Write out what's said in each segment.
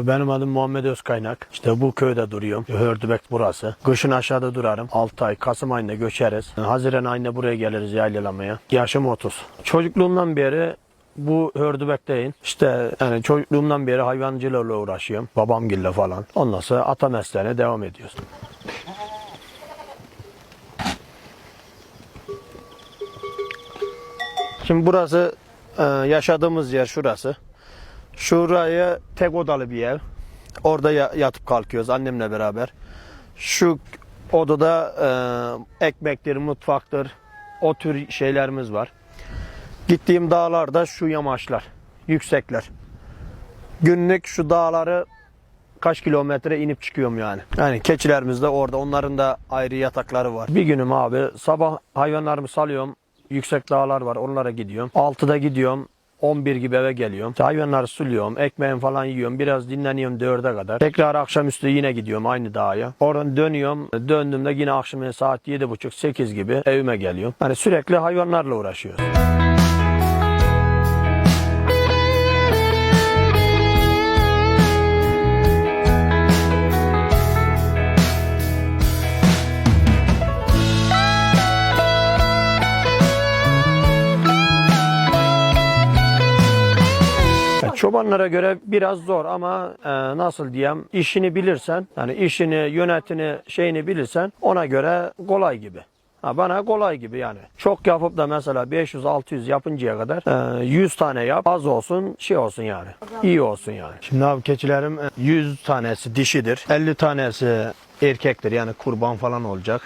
Abi benim adım Muhammed Özkaynak. İşte bu köyde duruyorum. Hördübek burası. Kışın aşağıda durarım. 6 ay Kasım ayında göçeriz. Haziran ayında buraya geliriz yaylalamaya. Yaşım 30. Çocukluğumdan beri bu Hördübek'teyim. İşte yani çocukluğumdan beri hayvancılıkla uğraşıyorum. Babamgille falan. Ondan sonra ata mesleğine devam ediyoruz. Şimdi burası e, yaşadığımız yer şurası. Şuraya tek odalı bir ev. Orada ya- yatıp kalkıyoruz annemle beraber. Şu odada e, ekmektir, mutfaktır, o tür şeylerimiz var. Gittiğim dağlarda şu yamaçlar, yüksekler. Günlük şu dağları kaç kilometre inip çıkıyorum yani. Yani keçilerimiz de orada. Onların da ayrı yatakları var. Bir günüm abi sabah hayvanlarımı salıyorum. Yüksek dağlar var. Onlara gidiyorum. 6'da gidiyorum. 11 gibi eve geliyorum. İşte hayvanları suluyorum. Ekmeğimi falan yiyorum. Biraz dinleniyorum 4'e kadar. Tekrar akşamüstü yine gidiyorum aynı dağa. Oradan dönüyorum. Döndüğümde yine akşam saat 7.30-8 gibi evime geliyorum. Hani sürekli hayvanlarla uğraşıyoruz. Çobanlara göre biraz zor ama e, nasıl diyeyim işini bilirsen yani işini yönetini şeyini bilirsen ona göre kolay gibi. Ha, bana kolay gibi yani. Çok yapıp da mesela 500-600 yapıncaya kadar e, 100 tane yap az olsun şey olsun yani. İyi olsun yani. Şimdi abi keçilerim e, 100 tanesi dişidir. 50 tanesi erkektir yani kurban falan olacak.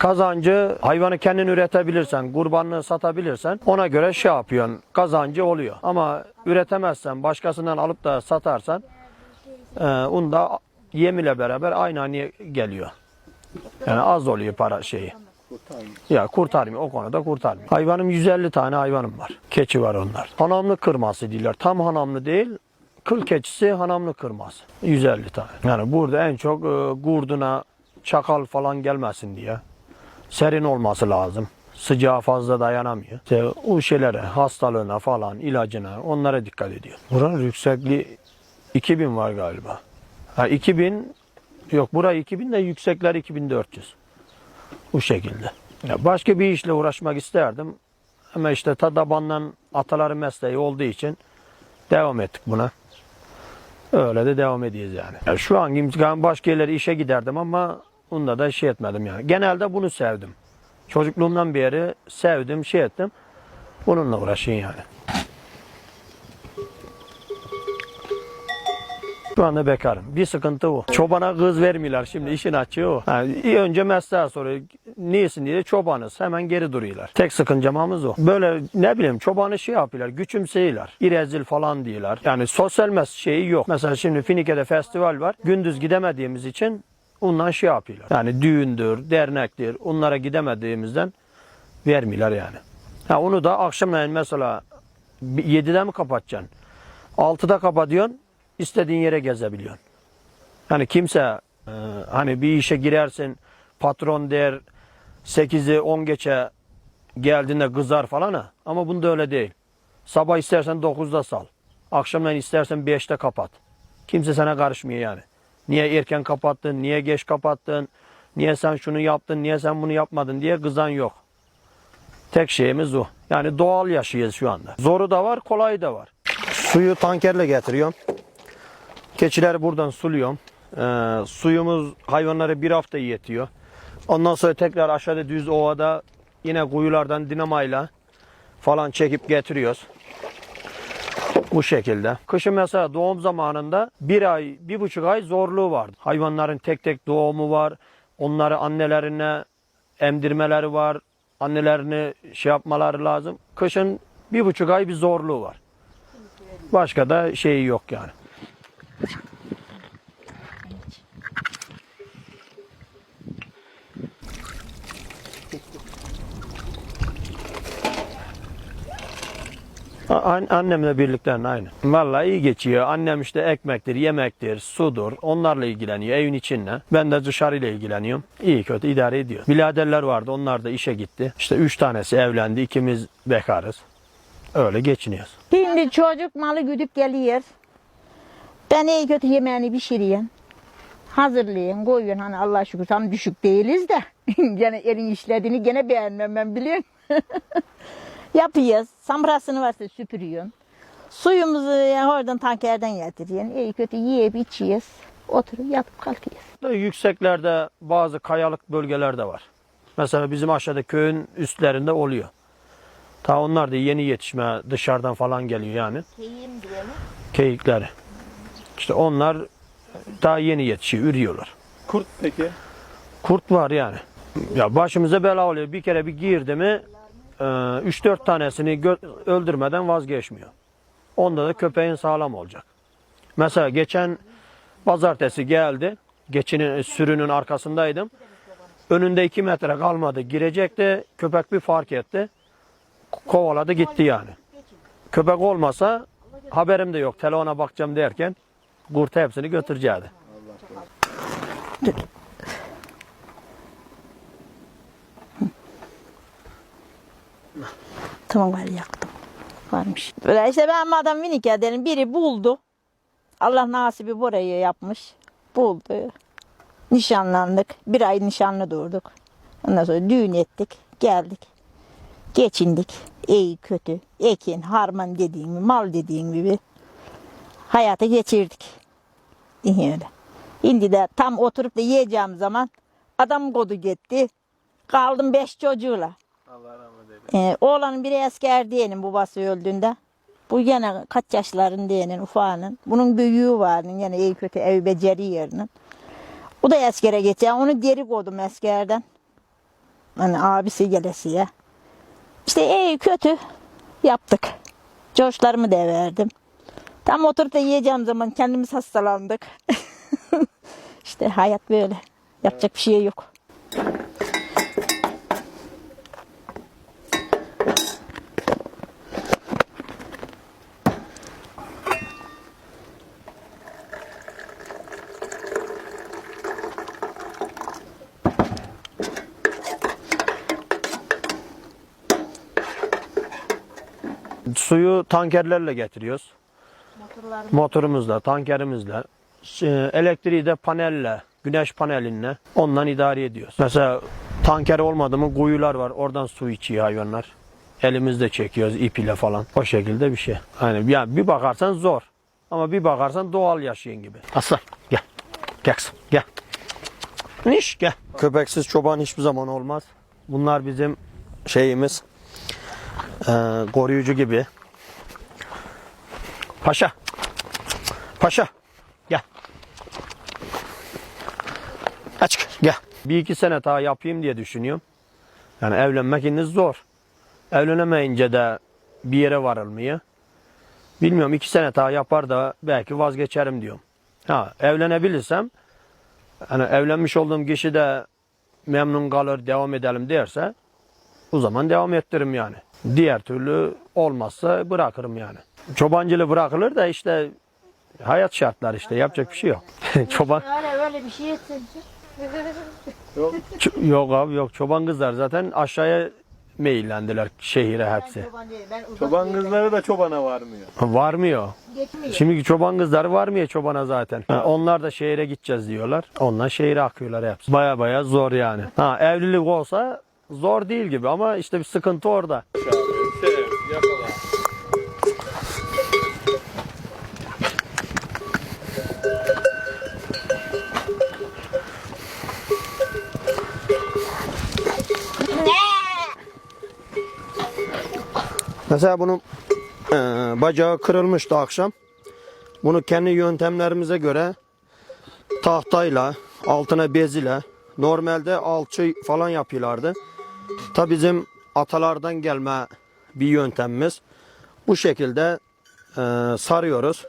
Kazancı hayvanı kendin üretebilirsen, kurbanını satabilirsen ona göre şey yapıyorsun. Kazancı oluyor. Ama üretemezsen, başkasından alıp da satarsan e, un da yem ile beraber aynı aynı geliyor. Yani az oluyor para şeyi. Ya kurtarmıyor. O konuda kurtarmıyor. Hayvanım 150 tane hayvanım var. Keçi var onlar. Hanamlı kırması diyorlar. Tam hanamlı değil. Kıl keçisi hanamlı kırması. 150 tane. Yani burada en çok e, gurduna çakal falan gelmesin diye serin olması lazım. Sıcağa fazla dayanamıyor. İşte o şeylere, hastalığına falan, ilacına onlara dikkat ediyor. Buranın yüksekliği 2000 var galiba. Ha 2000 yok burası 2000 de yüksekler 2400. Bu şekilde. Ya başka bir işle uğraşmak isterdim. Ama işte tadabandan ataların mesleği olduğu için devam ettik buna. Öyle de devam ediyoruz yani. Ya şu an başka yerlere işe giderdim ama bunda da şey etmedim yani. Genelde bunu sevdim. Çocukluğumdan beri sevdim, şey ettim. Bununla uğraşayım yani. Şu anda bekarım. Bir sıkıntı o. Çobana kız vermiyorlar şimdi işin açığı o. İyi önce mesleğe soruyor. Niyesin diye çobanız. Hemen geri duruyorlar. Tek sıkıncamamız o. Böyle ne bileyim çobanı şey yapıyorlar. Güçümseyiyorlar. İrezil falan diyorlar. Yani sosyal mes şeyi yok. Mesela şimdi Finike'de festival var. Gündüz gidemediğimiz için ondan şey yapıyorlar. Yani düğündür, dernektir. Onlara gidemediğimizden vermiyorlar yani. Ha, onu da akşamleyin mesela 7'de mi kapatacaksın? 6'da kapatıyorsun. istediğin yere gezebiliyorsun. Yani kimse e, hani bir işe girersin patron der 8'i 10 geçe geldiğinde kızar falan ha. Ama bunda öyle değil. Sabah istersen 9'da sal. Akşamleyin istersen 5'te kapat. Kimse sana karışmıyor yani. Niye erken kapattın, niye geç kapattın, niye sen şunu yaptın, niye sen bunu yapmadın diye kızan yok. Tek şeyimiz o. Yani doğal yaşıyoruz şu anda. Zoru da var, kolayı da var. Suyu tankerle getiriyorum. Keçileri buradan suluyorum. Ee, suyumuz hayvanlara bir hafta yetiyor. Ondan sonra tekrar aşağıda düz ovada yine kuyulardan dinamayla falan çekip getiriyoruz. Bu şekilde. Kışın mesela doğum zamanında bir ay, bir buçuk ay zorluğu vardı. Hayvanların tek tek doğumu var. Onları annelerine emdirmeleri var. Annelerini şey yapmaları lazım. Kışın bir buçuk ay bir zorluğu var. Başka da şeyi yok yani. Annemle birlikte aynı. Vallahi iyi geçiyor. Annem işte ekmektir, yemektir, sudur. Onlarla ilgileniyor evin içinde. Ben de dışarıyla ilgileniyorum. İyi kötü idare ediyor. Biraderler vardı. Onlar da işe gitti. İşte üç tanesi evlendi. ikimiz bekarız. Öyle geçiniyoruz. Şimdi çocuk malı güdüp geliyor. Ben iyi kötü yemeğini pişireyim. Hazırlayın, koyun. Hani Allah şükür tam düşük değiliz de. gene elin işlediğini gene beğenmem ben biliyorum. Yapıyoruz. Samrasını varsa süpürüyorsun. Suyumuzu ya oradan tankerden getiriyorsun. İyi kötü yiyip içiyoruz. Oturup yatıp kalkıyoruz. Da Yükseklerde bazı kayalık bölgelerde var. Mesela bizim aşağıda köyün üstlerinde oluyor. Ta onlar da yeni yetişme dışarıdan falan geliyor yani. Keyim diyelim. Keyikleri. İşte onlar daha yeni yetişiyor, ürüyorlar. Kurt peki? Kurt var yani. Ya başımıza bela oluyor. Bir kere bir girdi mi 3-4 tanesini gö- öldürmeden vazgeçmiyor. Onda da köpeğin sağlam olacak. Mesela geçen pazartesi geldi. Geçinin sürünün arkasındaydım. Önünde 2 metre kalmadı. Girecekti. Köpek bir fark etti. Kovaladı gitti yani. Köpek olmasa haberim de yok. Telefona bakacağım derken kurt hepsini götürecekti. Tamam var yaktım. Varmış. Böyle işte ben adam minik dedim biri buldu. Allah nasibi burayı yapmış. Buldu. Nişanlandık. Bir ay nişanlı durduk. Ondan sonra düğün ettik. Geldik. Geçindik. İyi kötü. Ekin, harman dediğin gibi, mal dediğin gibi. Hayatı geçirdik. İyi. Şimdi de tam oturup da yiyeceğim zaman adam kodu gitti. Kaldım beş çocuğuyla. Allah rahmet eylesin. Ee, oğlanın biri asker diyenin babası öldüğünde. Bu gene kaç yaşların diyenin ufağının. Bunun büyüğü var yine iyi kötü ev beceri yerinin. O da askere geçiyor. Onu geri koydum askerden. Hani abisi gelesiye. İşte iyi kötü yaptık. Coşlarımı da verdim. Tam oturup da yiyeceğim zaman kendimiz hastalandık. işte hayat böyle. Yapacak bir şey yok. Suyu tankerlerle getiriyoruz. Motorumuzla, tankerimizle. Ee, Elektriği de panelle, güneş panelinle ondan idare ediyoruz. Mesela tanker olmadı mı kuyular var. Oradan su içiyor hayvanlar. Elimizde çekiyoruz ip ile falan. O şekilde bir şey. Hani yani bir bakarsan zor. Ama bir bakarsan doğal yaşayan gibi. Aslan gel. Gel kızım, gel. Niş gel. Köpeksiz çoban hiçbir zaman olmaz. Bunlar bizim şeyimiz. Ee, koruyucu gibi. Paşa. Paşa. Gel. Açık. Gel. Bir iki sene daha yapayım diye düşünüyorum. Yani evlenmek zor. Evlenemeyince de bir yere varılmıyor. Bilmiyorum iki sene daha yapar da belki vazgeçerim diyorum. Ha evlenebilirsem hani evlenmiş olduğum kişi de memnun kalır devam edelim derse o zaman devam ettiririm yani. Diğer türlü olmazsa bırakırım yani. Çobancılığı bırakılır da işte hayat şartları işte yapacak bir şey yok. Çoban Öyle öyle bir şey etsin. Yok. Ç- yok abi yok çoban kızlar zaten aşağıya meyillendiler şehire hepsi. Çoban kızları da çobana varmıyor. Varmıyor. Geçmiyor. Şimdiki çoban kızları varmıyor çobana zaten. Ha, onlar da şehire gideceğiz diyorlar. Onlar şehire akıyorlar hepsi. Baya baya zor yani. Ha evlilik olsa zor değil gibi ama işte bir sıkıntı orada. Mesela bunun e, bacağı kırılmıştı akşam. Bunu kendi yöntemlerimize göre tahtayla, altına bez ile normalde alçı falan yapıyorlardı. Ta bizim atalardan gelme bir yöntemimiz. Bu şekilde e, sarıyoruz.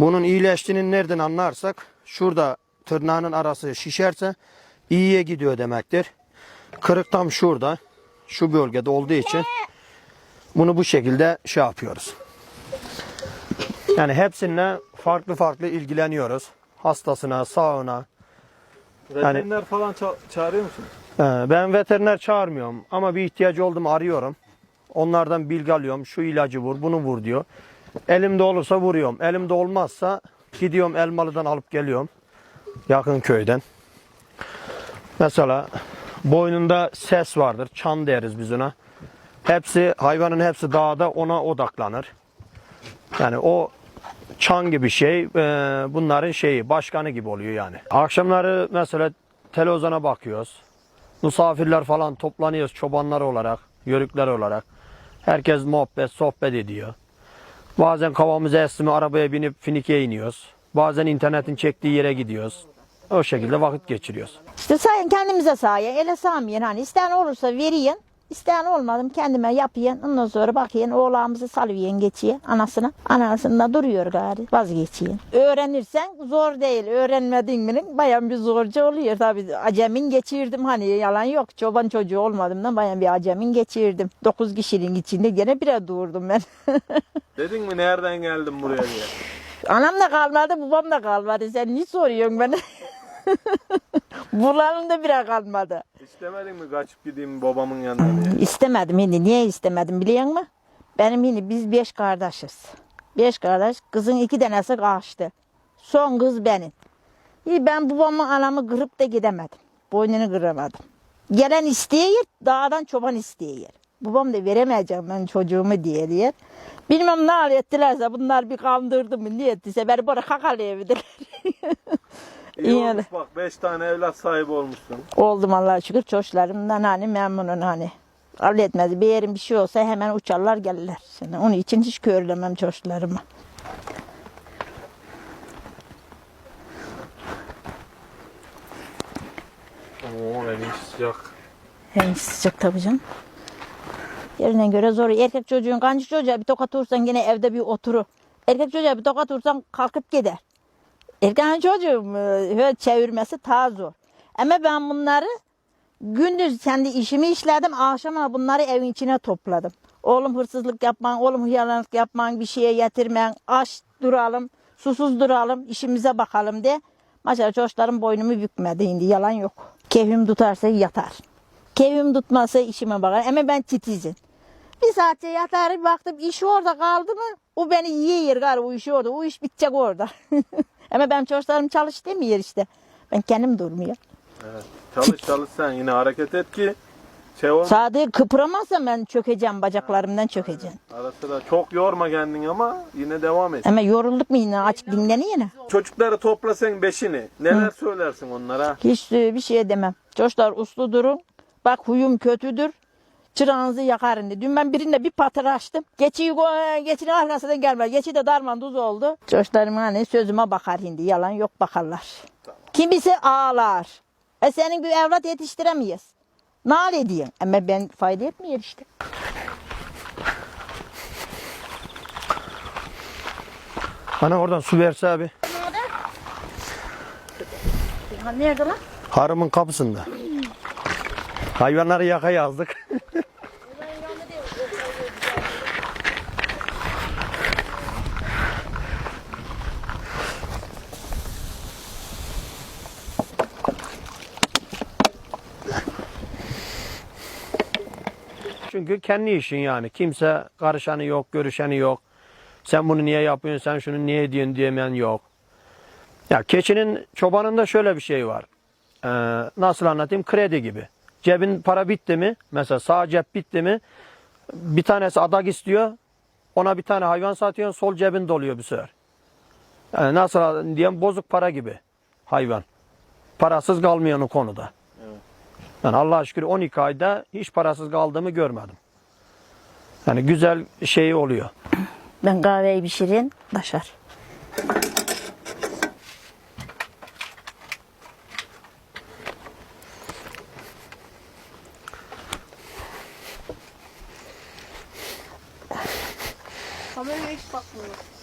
Bunun iyileştiğini nereden anlarsak şurada tırnağının arası şişerse iyiye gidiyor demektir. Kırık tam şurada. Şu bölgede olduğu için bunu bu şekilde şey yapıyoruz. Yani hepsine farklı farklı ilgileniyoruz. Hastasına, sağına. Veteriner falan ça- çağırıyor musun? Ee, Ben veteriner çağırmıyorum ama bir ihtiyacı oldu mu arıyorum. Onlardan bilgi alıyorum. Şu ilacı vur, bunu vur diyor. Elimde olursa vuruyorum. Elimde olmazsa Gidiyorum Elmalı'dan alıp geliyorum. Yakın köyden. Mesela boynunda ses vardır. Çan deriz biz ona. Hepsi hayvanın hepsi dağda ona odaklanır. Yani o çan gibi şey e, bunların şeyi başkanı gibi oluyor yani. Akşamları mesela televizyona bakıyoruz. Misafirler falan toplanıyoruz çobanlar olarak, yörükler olarak. Herkes muhabbet, sohbet ediyor. Bazen kafamıza esti mi arabaya binip Finike'ye iniyoruz. Bazen internetin çektiği yere gidiyoruz. O şekilde vakit geçiriyoruz. İşte sayın kendimize sayın. Ele sağmayan hani isteyen olursa veriyin. İsteyen olmadım kendime yapayım. Ondan sonra bakayım oğlağımızı salıyorum geçiyor anasına. Anasında duruyor gari vazgeçiyor. Öğrenirsen zor değil. Öğrenmedin mi bayan bir zorca oluyor. Tabii acemin geçirdim hani yalan yok. Çoban çocuğu olmadığımdan bayan bir acemin geçirdim. Dokuz kişinin içinde gene bire durdum ben. Dedin mi nereden geldim buraya diye. Anam da kalmadı babam da kalmadı. Sen niye soruyorsun beni? Bunların da bire kalmadı. İstemedin mi kaçıp gideyim babamın yanına diye. İstemedim hindi. Niye istemedim biliyor musun? Benim hindi biz beş kardeşiz. Beş kardeş. Kızın iki tanesi kaçtı. Son kız benim. İyi ben babamı anamı kırıp da gidemedim. Boynunu kıramadım. Gelen isteyiyor, dağdan çoban isteyiyor. Babam da veremeyeceğim ben çocuğumu diye diye. Bilmem ne ettilerse bunlar bir kandırdı mı ne ettiyse beni böyle kakalayabilirler. İyi İyi olmuş bak 5 tane evlat sahibi olmuşsun. Oldum Allah'a şükür çoşlarımdan hani memnunum hani. Halletmez bir yerim bir şey olsa hemen uçarlar gelirler. Şimdi onun için hiç körlemem çoşlarımı. Oo evin sıcak. En sıcak tabii canım. Yerine göre zor. Erkek çocuğun kancı çocuğa bir tokat vursan yine evde bir oturur. Erkek çocuğa bir tokat vursan kalkıp gider. Erkek çocuğun e, çevirmesi daha zor. Ama ben bunları gündüz kendi işimi işledim. Akşama bunları evin içine topladım. Oğlum hırsızlık yapman, oğlum hıyalanlık yapman, bir şeye getirmen, aç duralım, susuz duralım, işimize bakalım de. Maşallah çocuklarım boynumu bükmedi şimdi yalan yok. Keyfim tutarsa yatar. Keyfim tutmazsa işime bakar. Ama ben titizim. Bir saatçe yatar bir baktım iş orada kaldı mı o beni yiyor galiba o iş orada. O iş bitecek orada. Ama ben çocuklarım çalış demiyor işte. Ben kendim durmuyor. Evet. Çalış çalış sen yine hareket et ki şey ol. Sadece kıpıramazsam ben çökeceğim bacaklarımdan çökeceğim. Ara sıra çok yorma kendini ama yine devam et. Ama yorulduk mu yine aç dinleniyor yine. Çocukları topla sen beşini. Neler söylersin onlara? Hiç e, bir şey demem. Çocuklar uslu durun. Bak huyum kötüdür. Çırağınızı yakarın diye. Dün ben birinde bir patır açtım. Geçiyi go- geçinin arkasından gelmez. Geçi de darman duz oldu. Çocuklarım hani sözüme bakar hindi. Yalan yok bakarlar. Kimisi ağlar. E senin bir evlat yetiştiremeyiz. Nal ediyorsun. Ama ben fayda etmiyor işte. Bana oradan su verse abi. Nerede lan? Harımın kapısında. Hayvanları yaka yazdık. Çünkü kendi işin yani. Kimse karışanı yok, görüşeni yok. Sen bunu niye yapıyorsun, sen şunu niye ediyorsun diyemeyen yok. Ya keçinin çobanında şöyle bir şey var. Ee, nasıl anlatayım? Kredi gibi. Cebin para bitti mi? Mesela sağ cep bitti mi? Bir tanesi adak istiyor. Ona bir tane hayvan satıyorsun. Sol cebin doluyor bir sefer. Yani nasıl diyeyim? Bozuk para gibi hayvan. Parasız kalmıyor o konuda. Yani Allah'a şükür 12 ayda hiç parasız kaldığımı görmedim. Yani güzel şey oluyor. Ben kahveyi pişireyim. Başar. Kameraya hiç bakmıyor.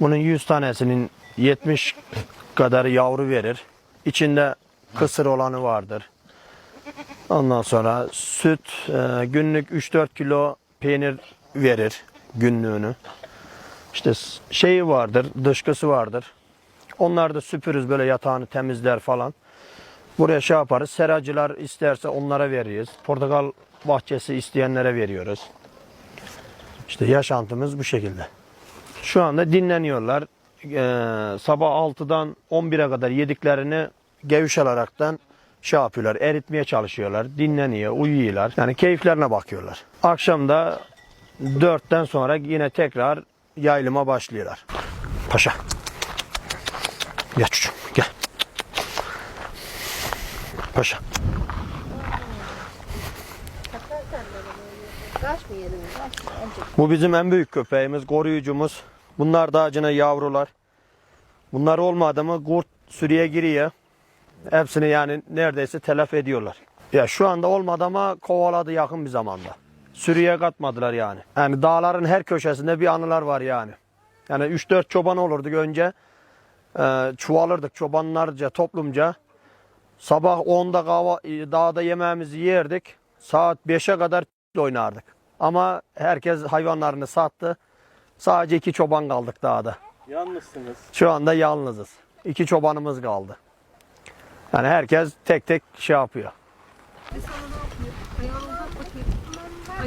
Bunun 100 tanesinin 70 kadarı yavru verir. İçinde kısır olanı vardır. Ondan sonra süt e, günlük 3-4 kilo peynir verir günlüğünü. İşte şeyi vardır, dışkısı vardır. Onlar da süpürürüz böyle yatağını temizler falan. Buraya şey yaparız. Seracılar isterse onlara veririz. Portakal bahçesi isteyenlere veriyoruz. İşte yaşantımız bu şekilde. Şu anda dinleniyorlar. Ee, sabah 6'dan 11'e kadar yediklerini geviş alaraktan şey yapıyorlar, eritmeye çalışıyorlar, dinleniyor, uyuyorlar. Yani keyiflerine bakıyorlar. Akşam da 4'ten sonra yine tekrar yayılıma başlıyorlar. Paşa. Gel çocuğum, gel. Paşa. Bu bizim en büyük köpeğimiz, koruyucumuz. Bunlar da acına yavrular. Bunlar olmadı mı kurt sürüye giriyor. Hepsini yani neredeyse telef ediyorlar. Ya şu anda olmadı ama kovaladı yakın bir zamanda. Sürüye katmadılar yani. Yani dağların her köşesinde bir anılar var yani. Yani 3-4 çoban olurduk önce. Ee, çuvalırdık çobanlarca, toplumca. Sabah 10'da kahva, dağda yemeğimizi yerdik. Saat 5'e kadar oynardık. Ama herkes hayvanlarını sattı. Sadece iki çoban kaldık dağda. Yalnızsınız. Şu anda yalnızız. İki çobanımız kaldı. Yani herkes tek tek şey yapıyor.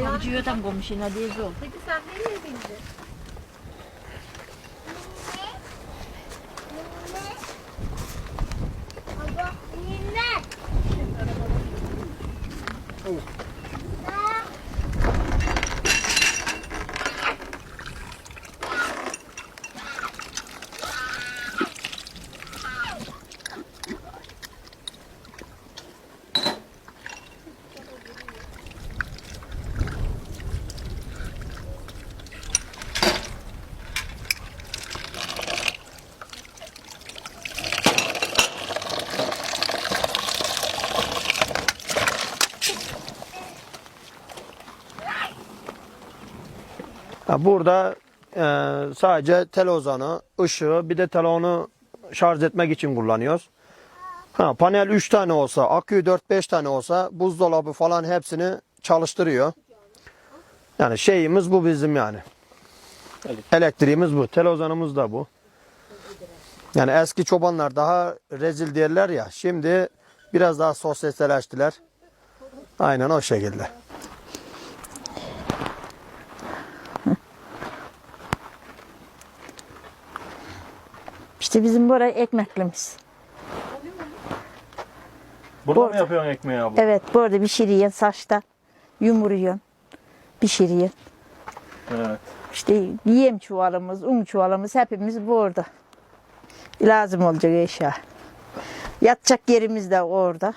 Avcıyodan komşuna diye zor. Peki sen nereye bindin? Burada e, sadece televizyanı, ışığı bir de telefonu şarj etmek için kullanıyoruz. Ha, panel 3 tane olsa, akü 4-5 tane olsa buzdolabı falan hepsini çalıştırıyor. Yani şeyimiz bu bizim yani. Elektriğimiz bu. Televizyonumuz da bu. Yani eski çobanlar daha rezil derler ya. Şimdi biraz daha sosyalleştiler. Aynen o şekilde. İşte bizim buraya ekmeklimiz. Burada Orada. mı yapıyorsun ekmeği abla? Evet bu arada pişiriyorsun saçta. Yumuruyorsun. Pişiriyorsun. Evet. İşte yem çuvalımız, un çuvalımız hepimiz bu orada. Lazım olacak eşya. Yatacak yerimiz de orada.